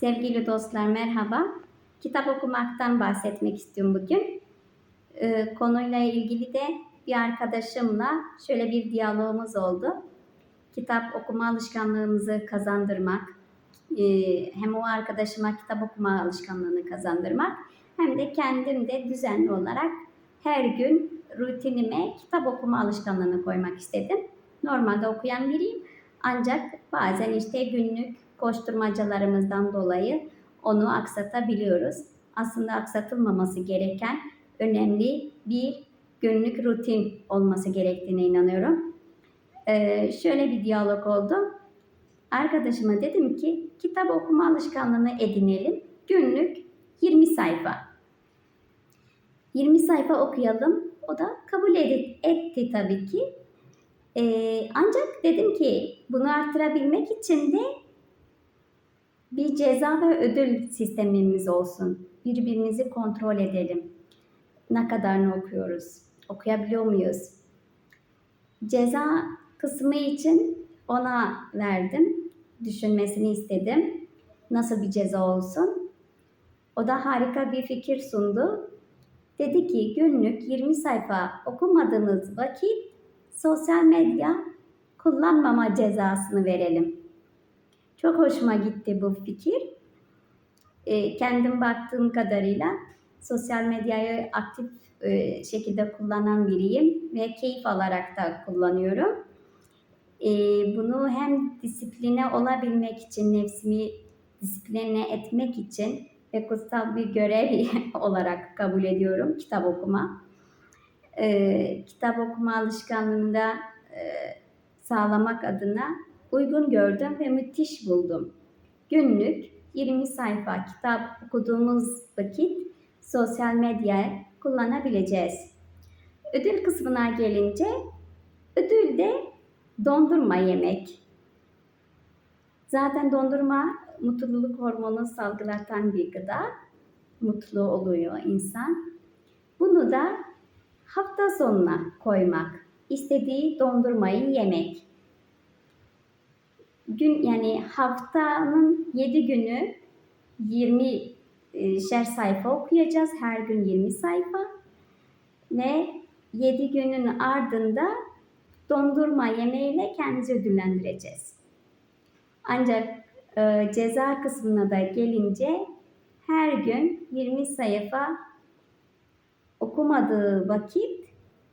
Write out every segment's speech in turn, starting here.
Sevgili dostlar merhaba. Kitap okumaktan bahsetmek istiyorum bugün. Ee, konuyla ilgili de bir arkadaşımla şöyle bir diyalogumuz oldu. Kitap okuma alışkanlığımızı kazandırmak, e, hem o arkadaşıma kitap okuma alışkanlığını kazandırmak hem de kendim de düzenli olarak her gün rutinime kitap okuma alışkanlığını koymak istedim. Normalde okuyan biriyim ancak bazen işte günlük koşturmacalarımızdan dolayı onu aksatabiliyoruz. Aslında aksatılmaması gereken önemli bir günlük rutin olması gerektiğine inanıyorum. Ee, şöyle bir diyalog oldu. Arkadaşıma dedim ki kitap okuma alışkanlığını edinelim. Günlük 20 sayfa. 20 sayfa okuyalım. O da kabul etti, etti tabii ki. Ee, ancak dedim ki bunu arttırabilmek için de bir ceza ve ödül sistemimiz olsun. Birbirimizi kontrol edelim. Ne kadarını okuyoruz? Okuyabiliyor muyuz? Ceza kısmı için ona verdim. Düşünmesini istedim. Nasıl bir ceza olsun? O da harika bir fikir sundu. Dedi ki günlük 20 sayfa okumadığımız vakit sosyal medya kullanmama cezasını verelim. Çok hoşuma gitti bu fikir. E, kendim baktığım kadarıyla sosyal medyayı aktif e, şekilde kullanan biriyim ve keyif alarak da kullanıyorum. E, bunu hem disipline olabilmek için, nefsimi disipline etmek için ve kutsal bir görev olarak kabul ediyorum kitap okuma. E, kitap okuma alışkanlığını da e, sağlamak adına uygun gördüm ve müthiş buldum. Günlük 20 sayfa kitap okuduğumuz vakit sosyal medya kullanabileceğiz. Ödül kısmına gelince ödül de dondurma yemek. Zaten dondurma mutluluk hormonu salgılatan bir gıda. Mutlu oluyor insan. Bunu da hafta sonuna koymak. İstediği dondurmayı yemek gün yani haftanın 7 günü 20 e, şer sayfa okuyacağız. Her gün 20 sayfa. Ve 7 günün ardında dondurma yemeğiyle kendimizi ödüllendireceğiz. Ancak e, ceza kısmına da gelince her gün 20 sayfa okumadığı vakit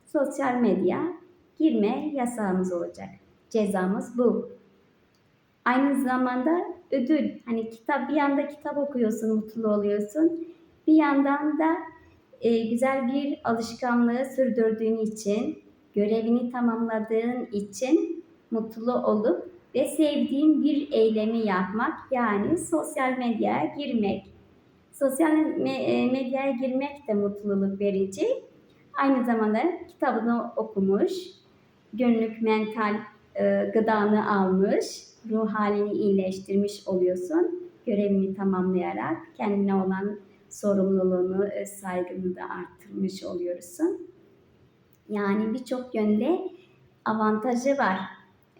sosyal medya girme yasağımız olacak. Cezamız bu. Aynı zamanda ödül. Hani kitap bir yanda kitap okuyorsun, mutlu oluyorsun. Bir yandan da e, güzel bir alışkanlığı sürdürdüğün için, görevini tamamladığın için mutlu olup ve sevdiğin bir eylemi yapmak yani sosyal medyaya girmek. Sosyal e, medyaya girmek de mutluluk verici. Aynı zamanda kitabını okumuş, günlük mental e, gıdanı almış, ruh halini iyileştirmiş oluyorsun. Görevini tamamlayarak kendine olan sorumluluğunu, öz saygını da arttırmış oluyorsun. Yani birçok yönde avantajı var.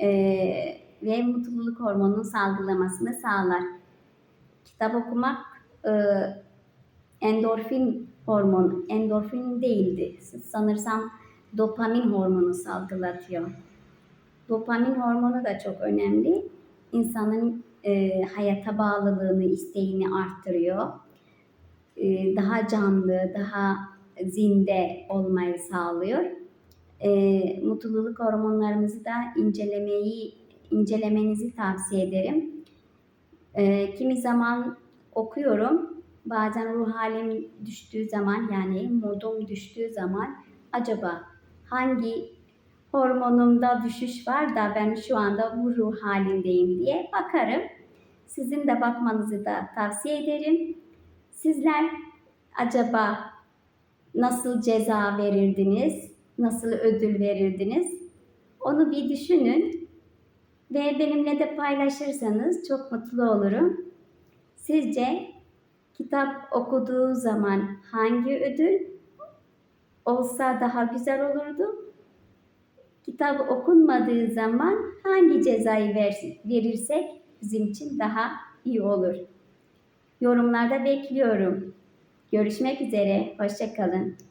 Ee, ve mutluluk hormonunun salgılamasını sağlar. Kitap okumak e, endorfin hormonu, endorfin değildi. Sanırsam dopamin hormonu salgılatıyor. Dopamin hormonu da çok önemli. İnsanın e, hayata bağlılığını, isteğini arttırıyor. E, daha canlı, daha zinde olmayı sağlıyor. E, mutluluk hormonlarımızı da incelemeyi incelemenizi tavsiye ederim. E, kimi zaman okuyorum. Bazen ruh halim düştüğü zaman yani modum düştüğü zaman acaba hangi hormonumda düşüş var da ben şu anda bu ruh halindeyim diye bakarım. Sizin de bakmanızı da tavsiye ederim. Sizler acaba nasıl ceza verirdiniz? Nasıl ödül verirdiniz? Onu bir düşünün ve benimle de paylaşırsanız çok mutlu olurum. Sizce kitap okuduğu zaman hangi ödül olsa daha güzel olurdu? Kitap okunmadığı zaman hangi cezayı ver, verirsek bizim için daha iyi olur. Yorumlarda bekliyorum. Görüşmek üzere. Hoşçakalın.